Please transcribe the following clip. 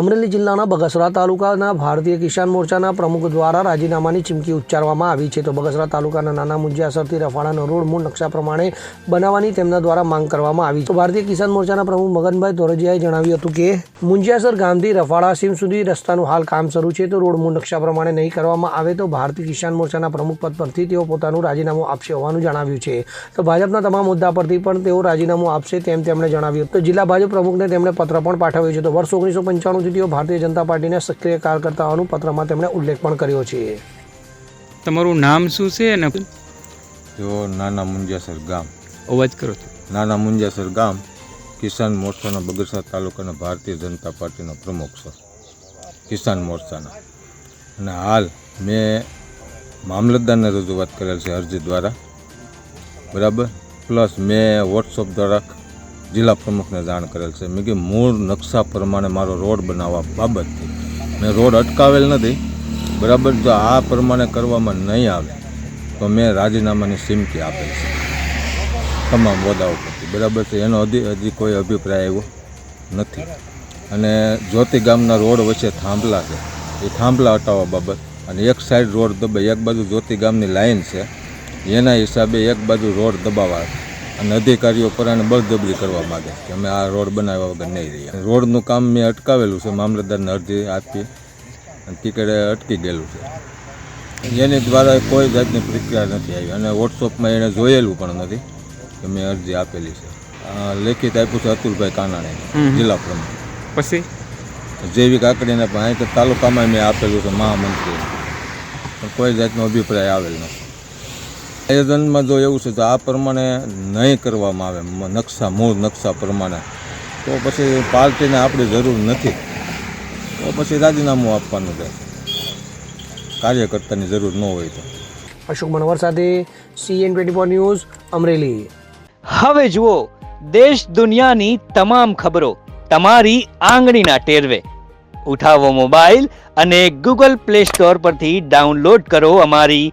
અમરેલી જિલ્લાના બગસરા તાલુકાના ભારતીય કિસાન મોરચાના પ્રમુખ દ્વારા રાજીનામાની ચીમકી ઉચ્ચારવામાં આવી છે. તો બગસરા તાલુકાના નાના મુંજિયાસરથી રફાળાનો રોડ મૂળ નકશા પ્રમાણે બનાવવાની તેમના દ્વારા માંગ કરવામાં આવી તો ભારતીય કિસાન મોરચાના પ્રમુખ મગનભાઈ ધોરજીયાએ જણાવ્યું હતું કે, મુંજિયાસર ગામથી રફાળા સીમ સુધી રસ્તાનું હાલ કામ શરૂ છે. તો રોડ મૂળ નકશા પ્રમાણે નહીં કરવામાં આવે તો ભારતીય કિસાન મોરચાના પ્રમુખ પદ પરથી તેઓ પોતાનું રાજીનામું આપશે હોવાનું જણાવ્યું છે. તો ભાજપના તમામ મુદ્દા પરથી પણ તેઓ રાજીનામું આપશે તેમ તેમણે જણાવ્યું તો જિલ્લા ભાજપ પ્રમુખને તેમણે પત્ર પણ પાઠવ્યો છે. તો વર્ષ ઓગણીસો પંચાણુંથી તેઓ ભારતીય જનતા પાર્ટીના સક્રિય કાર્યકર્તાઓનું પત્રમાં તેમણે ઉલ્લેખ પણ કર્યો છે. તમારું નામ શું છે અને જો નાના મુંજાસર ગામ. અવાજ કરો છો નાના મુંજાસર ગામ કિસાન મોરચાના બગસરા તાલુકાના ભારતીય જનતા પાર્ટીનો પ્રમુખ છે. કિસાન મોરચાના. અને હાલ મેં મામલતદારને રજૂઆત કરેલ છે અરજી દ્વારા. બરાબર? પ્લસ મેં વોટ્સઅપ દ્વારા જિલ્લા પ્રમુખને જાણ કરેલ છે. મેં કે મૂળ નકશા પ્રમાણે મારો રોડ બનાવવા બાબતથી. મેં રોડ અટકાવેલ નથી. બરાબર, જો આ પ્રમાણે કરવામાં નહીં આવે, તો મેં રાજીનામાની સિમકી આપેલ છે. તમામ હોદ્દાઓ પરથી. બરાબર છે, એનો હજી હજી કોઈ અભિપ્રાય આવ્યો નથી. અને જ્યોતિ ગામના રોડ વચ્ચે થાંભલા છે. એ થાંભલા હટાવવા બાબત અને એક સાઈડ રોડ દબાઈ એક બાજુ જ્યોતિ ગામની લાઇન છે. એના હિસાબે એક બાજુ રોડ દબાવવા અને અધિકારીઓ પર અને બળજબરી કરવા માગે કે અમે આ રોડ બનાવ્યા વગર નહીં રહીએ. રોડનું કામ મેં અટકાવેલું છે મામલતદારને અરજી આપી અને ટિકિટે અટકી ગયેલું છે. એની દ્વારા કોઈ જાતની પ્રક્રિયા નથી આવી અને વોટ્સઅપમાં એણે જોયેલું પણ નથી કે મેં અરજી આપેલી છે. લેખિત આપ્યું છે અતુલભાઈ કાનાણે જિલ્લા પ્રમુખ. પછી? જૈવિક આકડીને પણ અહીં તાલુકામાં મેં આપેલું છે મહામંત્રી. પણ કોઈ જાતનો અભિપ્રાય આવેલ નથી. આયોજનમાં જો એવું છે તો આ પ્રમાણે નહીં કરવામાં આવે. નકશા મૂળ નકશા પ્રમાણે. તો પછી પાર્ટીને આપણી જરૂર નથી. તો પછી રાજીનામું આપવાનું છે. કાર્યકર્તાની જરૂર ન હોય તો. અશોક મનોહર સાથે CN twenty four news Amreli. હવે જુઓ દેશ દુનિયાની તમામ ખબરો તમારી આંગળીના ટેરવે. ઉઠાવો મોબાઈલ અને ગૂગલ પ્લે સ્ટોર પરથી ડાઉનલોડ કરો અમારી